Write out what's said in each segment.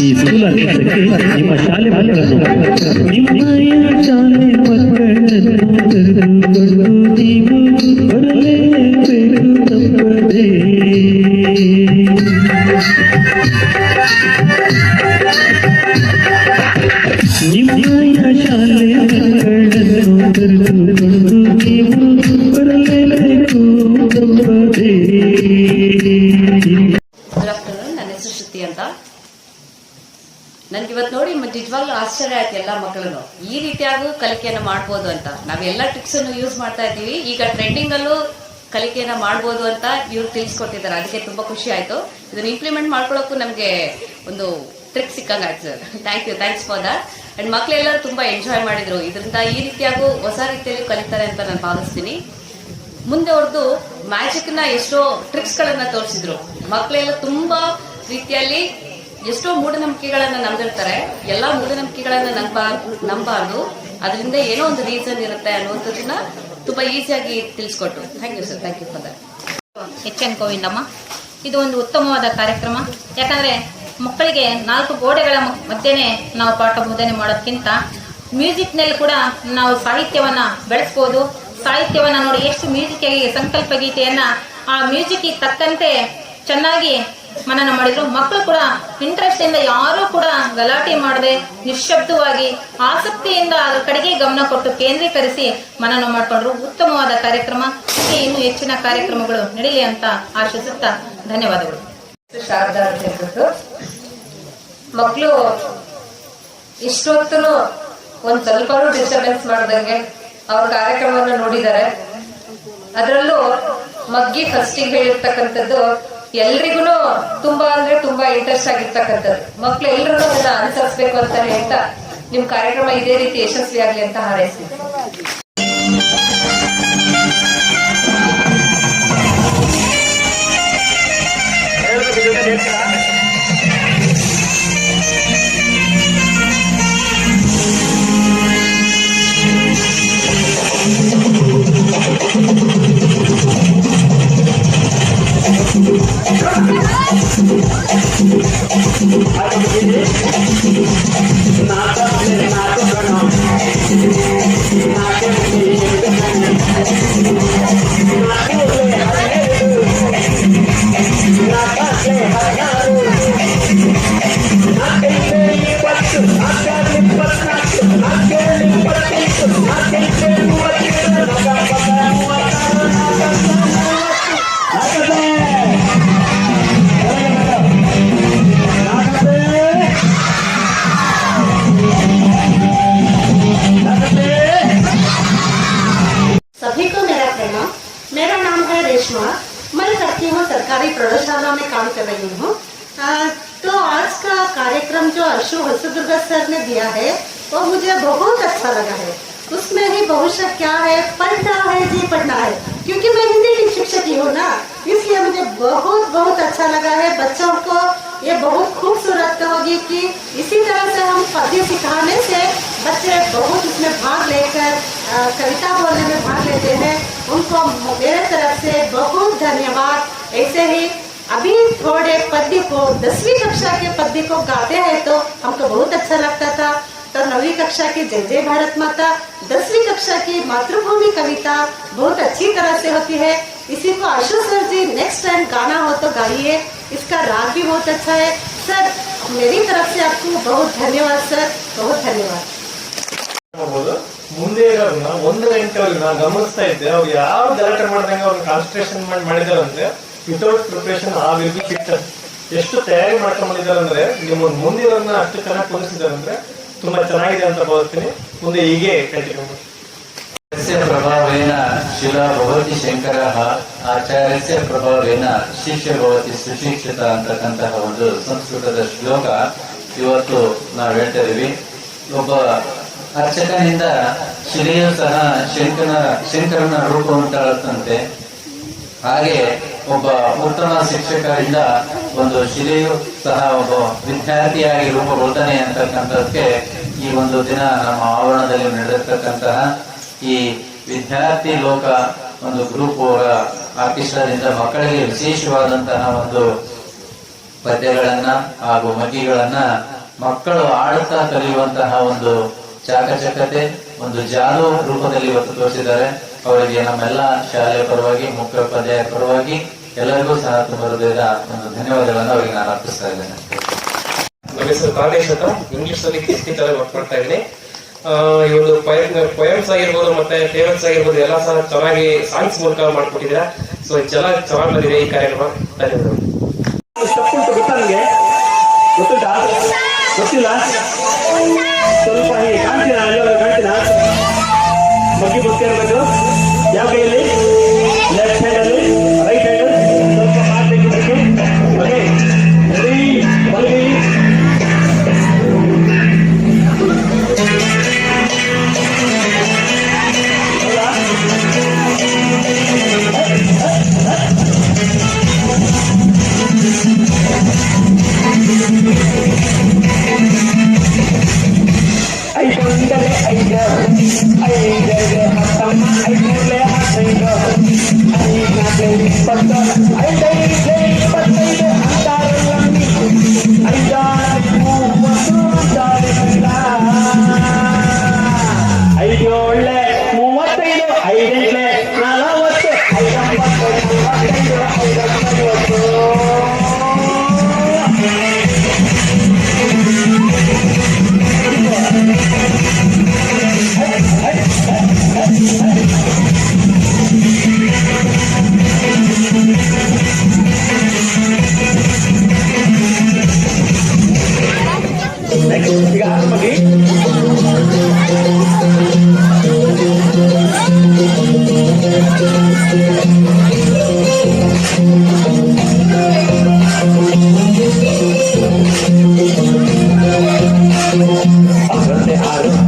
ಈ ಸ್ಕೂಲ್ ಆರ್ಕೆಸ್ಟ್ರಾಕ್ಕೆ ನಿಮ್ಮ ಶಾಲೆ ಮಕ್ಕಳನ್ನು ನಿಮ್ಮಯ ಶಾಲೆ ಕಲಿಕೆಯನ್ನ ಮಾಡ್ಬೋದು ಅಂತ. ನಾವೆಲ್ಲ ಟ್ರಿಕ್ಸ್ ಅನ್ನು ಯೂಸ್ ಮಾಡ್ತಾ ಇದ್ದೀವಿ. ಈಗ ಟ್ರೆಂಡಿಂಗ್ ಅಲ್ಲೂ ಕಲಿಕೆಯನ್ನ ಮಾಡ್ಬೋದು ಅಂತ ಇವ್ರು ತಿಳಿಸ್ಕೊಟ್ಟಿದ್ದಾರೆ. ಅದಕ್ಕೆ ತುಂಬಾ ಖುಷಿ ಆಯ್ತು. ಇದನ್ನ ಇಂಪ್ಲಿಮೆಂಟ್ ಮಾಡ್ಕೊಳ್ಳೋಕ್ಕೂ ನಮಗೆ ಒಂದು ಟ್ರಿಕ್ ಸಿಕ್ಕಂಗೆ ಆಯ್ತು sir. Thank you thanks for that and ಮಕ್ಕಳೆಲ್ಲರೂ ತುಂಬಾ ಎಂಜಾಯ್ ಮಾಡಿದ್ರು. ಇದರಿಂದ ಈ ರೀತಿಯಾಗೂ ಹೊಸ ರೀತಿಯಲ್ಲಿ ಕಲಿತಾರೆ ಅಂತ ನಾನು ಭಾವಿಸ್ತೀನಿ. ಮುಂದೆ ಅವ್ರದ್ದು ಮ್ಯಾಜಿಕ್ನ ಎಷ್ಟೋ ಟ್ರಿಕ್ಸ್ ಗಳನ್ನ ತೋರಿಸಿದ್ರು. ಮಕ್ಕಳೆಲ್ಲ ತುಂಬಾ ರೀತಿಯಲ್ಲಿ ಎಷ್ಟೋ ಮೂಢನಂಬಿಕೆಗಳನ್ನು ನಂಬಿರ್ತಾರೆ. ಎಲ್ಲಾ ಮೂಢನಂಬಿಕೆಗಳನ್ನು ನಂಬ ನಂಬಾರ್ದು. ಅದರಿಂದ ಏನೋ ಒಂದು ರೀಸನ್ ಇರುತ್ತೆ ಅನ್ನುವಂಥದ್ದನ್ನ ತುಂಬಾ ಈಸಿಯಾಗಿ ತಿಳಿಸ್ಕೊಟ್ರು thank you sir thank you for that H N Govindamma ಇದು ಒಂದು ಉತ್ತಮವಾದ ಕಾರ್ಯಕ್ರಮ. ಯಾಕಂದ್ರೆ ಮಕ್ಕಳಿಗೆ ನಾಲ್ಕು ಗೋಡೆಗಳ ಮಧ್ಯೆನೇ ನಾವು ಪಾಠ ಬೋಧನೆ ಮಾಡೋದಕ್ಕಿಂತ ಮ್ಯೂಸಿಕ್ನಲ್ಲಿ ಕೂಡ ನಾವು ಸಾಹಿತ್ಯವನ್ನ ಬೆಳೆಸ್ಬೋದು. ಸಾಹಿತ್ಯವನ್ನ ನೋಡಿ ಎಷ್ಟು ಮ್ಯೂಸಿಕ್ ಸಂಕಲ್ಪ ಗೀತೆಯನ್ನ ಆ ಮ್ಯೂಸಿಕ್ ತಕ್ಕಂತೆ ಚೆನ್ನಾಗಿ ಮನನ ಮಾಡಿದ್ರು. ಮಕ್ಕಳು ಕೂಡ ಇಂಟ್ರೆಸ್ಟ್ ಇಂದ ಯಾರು ಕೂಡ ಗಲಾಟೆ ಮಾಡದೆ ನಿಶ್ಶಬ್ದವಾಗಿ ಆಸಕ್ತಿಯಿಂದ ಅದ್ರ ಕಡೆಗೆ ಗಮನ ಕೊಟ್ಟು ಕೇಂದ್ರೀಕರಿಸಿ ಮನನ ಮಾಡಿಕೊಂಡ್ರು. ಉತ್ತಮವಾದ ಕಾರ್ಯಕ್ರಮ. ಇನ್ನು ಹೆಚ್ಚಿನ ಕಾರ್ಯಕ್ರಮಗಳು ನಡೀಲಿ ಅಂತ ಆಶಿಸುತ್ತಾ ಧನ್ಯವಾದಗಳು. ಮಕ್ಕಳು ಇಷ್ಟೊತ್ತು ಒಂದ್ ಸ್ವಲ್ಪ ಡಿಸ್ಟರ್ಬೆನ್ಸ್ ಮಾಡ್ದಂಗೆ ಅವ್ರ ಕಾರ್ಯಕ್ರಮವನ್ನು ನೋಡಿದ್ದಾರೆ. ಅದರಲ್ಲೂ ಮಗ್ಗಿ ಫಸ್ಟಿಗೆ ಹೇಳಿರ್ತಕ್ಕಂಥದ್ದು ಎಲ್ರಿಗೂ ತುಂಬಾ ಅಂದ್ರೆ ತುಂಬಾ ಇಂಟ್ರೆಸ್ಟ್ ಆಗಿರ್ತಕ್ಕಂಥದ್ದು. ಮಕ್ಳು ಎಲ್ರೂ ಅದನ್ನ ಅನುಸರಿಸ್ಬೇಕು ಅಂತ ಹೇಳ್ತಾ ನಿಮ್ ಕಾರ್ಯಕ್ರಮ ಇದೇ ರೀತಿ ಯಶಸ್ವಿ ಆಗ್ಲಿ ಅಂತ ಹಾರೈಸ್ತೀನಿ. रही हूँ। तो आज का कार्यक्रम जो अशु हसुदुर्गा सर ने दिया है, वो मुझे बहुत अच्छा लगा है। उसमें ही भविष्य क्या है पढ़ना है, जी पढ़ना है। क्योंकि मैं हिंदी की शिक्षक ही हूँ ना, इसलिए मुझे बहुत बहुत अच्छा लगा है। बच्चों को ये बहुत खूबसूरत होगी कि इसी तरह से हम पद्य सिखाने से बच्चे बहुत इसमें भाग लेकर कविता बोलने में भाग लेते हैं। उनको मेरे तरफ़ से बहुत धन्यवाद। ऐसे ही अभी थोड़े पद्य को दसवीं कक्षा के पद्य को गाते हैं तो हमको बहुत अच्छा लगता था तो नवीं कक्षा की जय जय भारत माता दसवीं कक्षा की मातृभूमि कविता बहुत अच्छी तरह से होती है इसी को Ashu sir ji next time गाना हो तो गाइए इसका राग भी बहुत अच्छा है सर मेरी तरफ से आपको बहुत धन्यवाद सर बहुत धन्यवाद ಮಾಡ್ಬೋದು ಮುಂದೆ ಇರೋರ್ನ ಒಂದು ಗಂಟೆವರೆಗೆ ನಾ ಗಮನಿಸ್ತಾ ಇದ್ದೆ ಅವ್ರು ಯಾವ ಗಲಾಟೆ ಮಾಡ್ದಂಗೆ ಅವ್ರನ್ನ ಕಾನ್ಸಂಟ್ರೇಷನ್ ಮಾಡಿ ಮಾಡಿದಾರಂದ್ರೆ ವಿತೌಟ್ ಪ್ರಿಪರೇಷನ್ ಆ ವಿಲ್ ಎಷ್ಟು ತಯಾರಿ ಮಾಡ್ಕೊಂಡ್ಬಂದಿದ್ದಾರೆ ಅಂದ್ರೆ ನಿಮ್ಮ ಮುಂದಿನ ಅಷ್ಟು ಚೆನ್ನಾಗಿ ಕೊಡಿಸಿದ್ದಾರೆ ಅಂದ್ರೆ, ತುಂಬಾ ಚೆನ್ನಾಗಿದೆ ಅಂತ ಬರ್ತೀನಿ ಮುಂದೆ ಹೀಗೆ ಕಂಟಿನ್ಯೂ ಪ್ರಭಾವ ಪ್ರಭಾವೇನ ಶಿಲ ಭವತಿ ಶಂಕರ ಆಚಾರ್ಯಸ್ಯ ಪ್ರಭಾವೇನ ಶಿಷ್ಯ ಭವತಿ ಸುಶಿಕ್ಷಿತ ಅಂತಕ್ಕಂತಹ ಒಂದು ಸಂಸ್ಕೃತದ ಶ್ಲೋಕ ಇವತ್ತು ನಾವು ಹೇಳ್ತಾ ಇದೀವಿ ಒಬ್ಬ ಅರ್ಚಕನಿಂದ ಶಿಲೆಯು ಸಹ ಶಂಕನ, ಶಂಕರನ ರೂಪ ಉಂಟಾಗುತ್ತಂತೆ ಹಾಗೆ ಒಬ್ಬ ಉತ್ತಮ ಶಿಕ್ಷಕರಿಂದ ಒಂದು ಶಿಲೆಯು ಸಹ ಒಬ್ಬ ವಿದ್ಯಾರ್ಥಿಯಾಗಿ ರೂಪುಗೊಳ್ತಾನೆ ಅಂತಕ್ಕಂಥದ್ದಕ್ಕೆ ಈ ಒಂದು ದಿನ ನಮ್ಮ ಆವರಣದಲ್ಲಿ ನಡೆದಿರ್ತಕ್ಕಂತಹ ಈ ವಿದ್ಯಾರ್ಥಿ ಲೋಕ ಒಂದು ಗ್ರೂಪ್ ಅವರ ಆರ್ಕೆಸ್ಟ್ರಾದಿಂದ ಮಕ್ಕಳಿಗೆ ವಿಶೇಷವಾದಂತಹ ಒಂದು ಪದ್ಯಗಳನ್ನ ಹಾಗೂ ಮಗಿಗಳನ್ನ ಮಕ್ಕಳು ಆಡುತ್ತಾ ಕಲಿಯುವಂತಹ ಒಂದು ಚಾಕಚಕತೆ ಒಂದು ಜಾದು ರೂಪದಲ್ಲಿ ಇವತ್ತು ತೋರಿಸಿದ್ದಾರೆ. ಅವರಿಗೆ ನಮ್ಮೆಲ್ಲ ಶಾಲೆಯ ಪರವಾಗಿ ಮುಖ್ಯೋಪಾಧ್ಯಾಯ ಪರವಾಗಿ ಎಲ್ಲರಿಗೂ ಸಹ ತುಂಬ ಹೃದಯದ ಒಂದು ಧನ್ಯವಾದಗಳನ್ನು ಅವರಿಗೆ ನಾನು ಅರ್ಪಿಸ್ತಾ ಇದ್ದೇನೆ. ನಮ್ಮ ಹೆಸರು ಕಾಂತೇಶ್ ಅಂತ. ಇಂಗ್ಲಿಷ್ ಅಲ್ಲಿ ಟೀಚರ್ ವರ್ಕ್ ಮಾಡ್ತಾ ಇದ್ದೀನಿ. ಒಂದು ಪೊಯಮ್ಸ್ ಆಗಿರ್ಬೋದು ಮತ್ತೆ ಪೇರೆಂಟ್ಸ್ ಆಗಿರ್ಬೋದು ಎಲ್ಲ ಸಹ ಚೆನ್ನಾಗಿ ಸಾಂಗ್ಸ್ ಮೂಲಕ ಮಾಡ್ಕೊಟ್ಟಿದ್ದೀರಾ. ಸೊ ಚೆನ್ನಾಗಿ ಚೆನ್ನಾಗಿ ಬಂದಿದೆ ಈ ಕಾರ್ಯಕ್ರಮ. ಧನ್ಯವಾದಗಳು. ಗೊತ್ತಾ ನಿಮಗೆ ಗೊತ್ತುಂಟಾ? ಗೊತ್ತಿಲ್ಲ?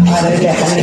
Hallelujah.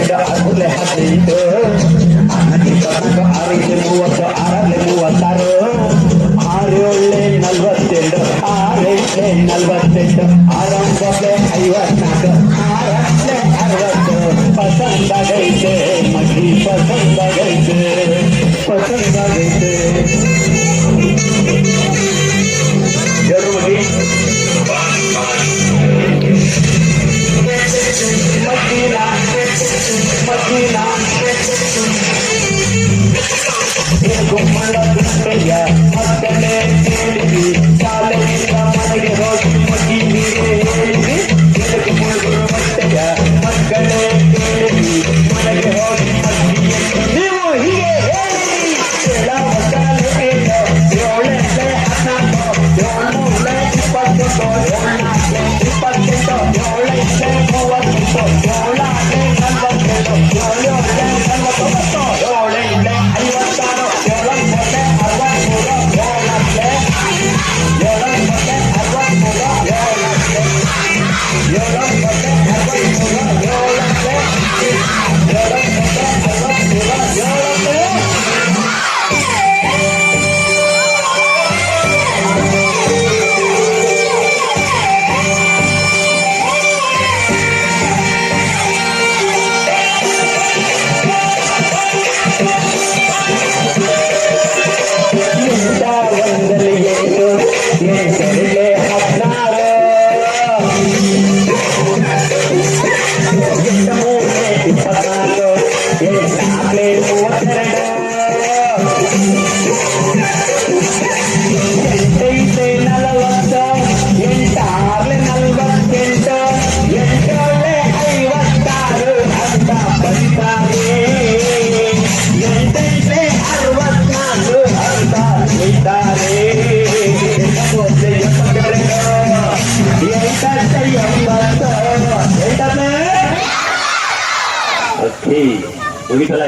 ಮುಗಿತಲ್ಲ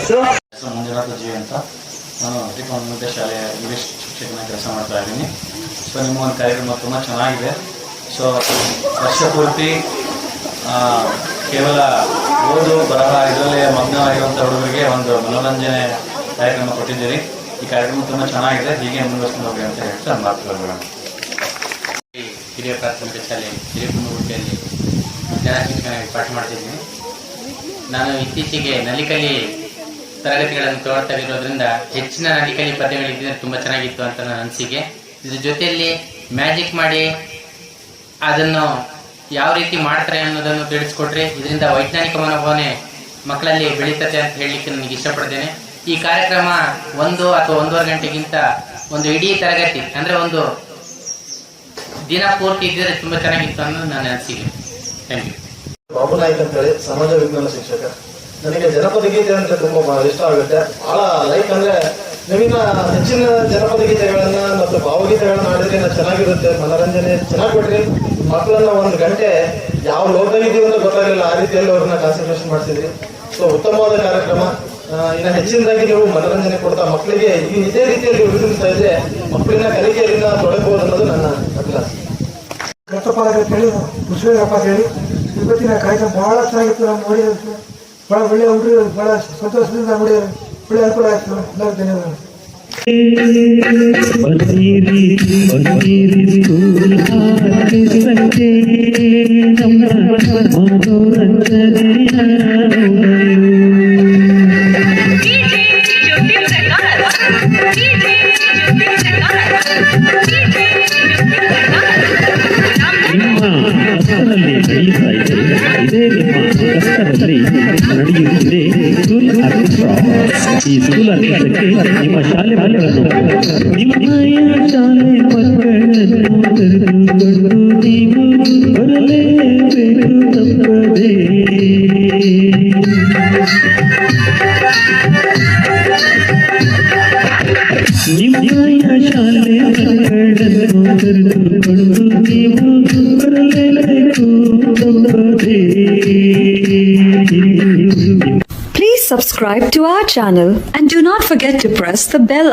ಸೊ ಮಂಜುನಾಥ ಜಿ ಅಂತ. ನಾನು ತ್ರಿಕೋನಮುದ್ದೆ ಶಾಲೆ ಇಂಗ್ಲೀಷ್ ಶಿಕ್ಷಕನ ಕೆಲಸ ಮಾಡ್ತಾ ಇದ್ದೀನಿ. ಸೊ ನಿಮ್ಮ ಒಂದು ಕಾರ್ಯಕ್ರಮ ತುಂಬ ಚೆನ್ನಾಗಿದೆ. ಸೊ ವರ್ಷ ಪೂರ್ತಿ ಆ, ಕೇವಲ ಓದು ಬರಹ ಇದರಲ್ಲೇ ಮಗ್ನವಾಗಿರುವಂಥ ಹುಡುಗರಿಗೆ ಒಂದು ಮನೋರಂಜನೆ ಕಾರ್ಯಕ್ರಮ ಕೊಟ್ಟಿದ್ದೀರಿ. ಈ ಕಾರ್ಯಕ್ರಮ ತುಂಬ ಚೆನ್ನಾಗಿದೆ. ಹೀಗೆ ಮುಂದುವರ್ಸ್ಕೊಂಡು ಹೋಗಿ ಅಂತ ಹೇಳ್ತಾ ಮಾತುಗಳು ಹಿರಿಯ ಪ್ರಾಥಮಿಕ ಶಾಲೆ ಹಿರಿಯಕುಂಬಗುಟ್ಟಿಯಲ್ಲಿ ವಿಜ್ಞಾನ ಶಿಕ್ಷಣ ಪಾಠ ಮಾಡ್ತಿದ್ದೀನಿ. ನಾನು ಇತ್ತೀಚೆಗೆ ನಲಿಕಲಿ ತರಗತಿಗಳನ್ನು ತೋರ್ತಾ ಇರೋದ್ರಿಂದ ಹೆಚ್ಚಿನ ನಲಿಕಲಿ ಪದ್ಯಗಳಿದ್ದರೆ ತುಂಬ ಚೆನ್ನಾಗಿತ್ತು ಅಂತ ನನ್ನ ಅನಿಸಿಕೆ. ಇದ್ರ ಜೊತೆಯಲ್ಲಿ ಮ್ಯಾಜಿಕ್ ಮಾಡಿ ಅದನ್ನು ಯಾವ ರೀತಿ ಮಾಡ್ತಾರೆ ಅನ್ನೋದನ್ನು ತಿಳಿಸ್ಕೊಟ್ರೆ ಇದರಿಂದ ವೈಜ್ಞಾನಿಕ ಮನೋಭಾವನೆ ಮಕ್ಕಳಲ್ಲಿ ಬೆಳೀತದೆ ಅಂತ ಹೇಳಲಿಕ್ಕೆ ನನಗೆ ಇಷ್ಟಪಡ್ತೇನೆ. ಈ ಕಾರ್ಯಕ್ರಮ ಒಂದು ಅಥವಾ ಒಂದೂವರೆ ಗಂಟೆಗಿಂತ ಒಂದು ಇಡೀ ತರಗತಿ, ಅಂದರೆ ಒಂದು ದಿನ ಪೂರ್ತಿ ಇದ್ದರೆ ತುಂಬ ಚೆನ್ನಾಗಿತ್ತು ಅನ್ನೋದು ನಾನು ಅನಿಸಿಕೆ. Thank you. ನಾಯ್ಕ್ ಅಂತೇಳಿ ಸಮಾಜ ವಿಜ್ಞಾನ ಶಿಕ್ಷಕ. ನನಗೆ ಜನಪದ ಗೀತೆ ಅಂದ್ರೆ ತುಂಬಾ ಇಷ್ಟ ಆಗುತ್ತೆ. ಬಹಳ ಲೈಕ್ ಅಂದ್ರೆ ನವೀನ ಹೆಚ್ಚಿನ ಜನಪದ ಗೀತೆಗಳನ್ನ ಮತ್ತು ಭಾವಗೀತೆಗಳನ್ನ ಆಡಿದ್ರೆ ಚೆನ್ನಾಗಿರುತ್ತೆ. ಮನೋರಂಜನೆ ಚೆನ್ನಾಗಿ ಕೊಟ್ರಿ. ಮಕ್ಕಳನ್ನ ಒಂದು ಗಂಟೆ ಯಾವ ಲೋಕದಲ್ಲಿದ್ದೀವಿ ಅಂತ ಗೊತ್ತಾಗಲಿಲ್ಲ. ಆ ರೀತಿಯಲ್ಲಿ ಅವ್ರನ್ನ ಕಾನ್ಸಂಟ್ರೇಷನ್ ಮಾಡ್ತಿದ್ರಿ ಸೊ ಉತ್ತಮವಾದ ಕಾರ್ಯಕ್ರಮ. ಇನ್ನು ಹೆಚ್ಚಿನದಾಗಿ ನೀವು ಮನೋರಂಜನೆ ಕೊಡ್ತಾ ಮಕ್ಕಳಿಗೆ ಇದೇ ರೀತಿಯಲ್ಲಿ ಉಳಿಸ್ತಾ ಇದ್ರೆ ಮಕ್ಕಳಿನ ಕಲಿಕೆಯಿಂದ ತೊಡಗಬಹುದು ಅನ್ನೋದು ನನ್ನ ಅಭಿಲಾಷೆ. ರಕ್ತಪಾಲಕ ಹೇಳಿ ಮುಸ್ಲಿಮಪ್ಪ ಹೇಳಿ ಇವತ್ತಿನ ಕಾರ್ಯಕ್ರಮ ಬಹಳ ಚೆನ್ನಾಗಿತ್ತು ನಾವು ನೋಡಿದ್ರು ಭಾಳ ಒಳ್ಳೆಯ ಹುಡುಗರು ಭಾಳ ಸಂತೋಷದಿಂದ ನೋಡಿದ್ರು ಒಳ್ಳೆ ಅನುಕೂಲ ಆಯ್ತು ಎಲ್ಲರಿಗೂ ಧನ್ಯವಾದಗಳು ಬರ್ತೀರಿ ಸ್ಕೂಲ್ ಆಫೀಸಕ್ಕೆ ನಮ್ಮ ಕಷ್ಟದಲ್ಲಿ ನಡೆಯುತ್ತಿದೆ ಸ್ಕೂಲ್ ಆರ್ಕೆಸ್ಟ್ರಾ ಈ ಸ್ಕೂಲ್ ಆರ್ಕೆಸ್ಟ್ರಾಕ್ಕೆ ನಿಮ್ಮ ಶಾಲೆ ಮಕ್ಕಳನ್ನು ನಿಮ್ಮಯ ಶಾಲೆ ಮಕ್ಕಳನ್ನು ಕರೆದುಕೊಂಡು ನೀವು ಬರಲೇಬೇಕು ತಪ್ಪದೇ our channel. And do not forget to press the bell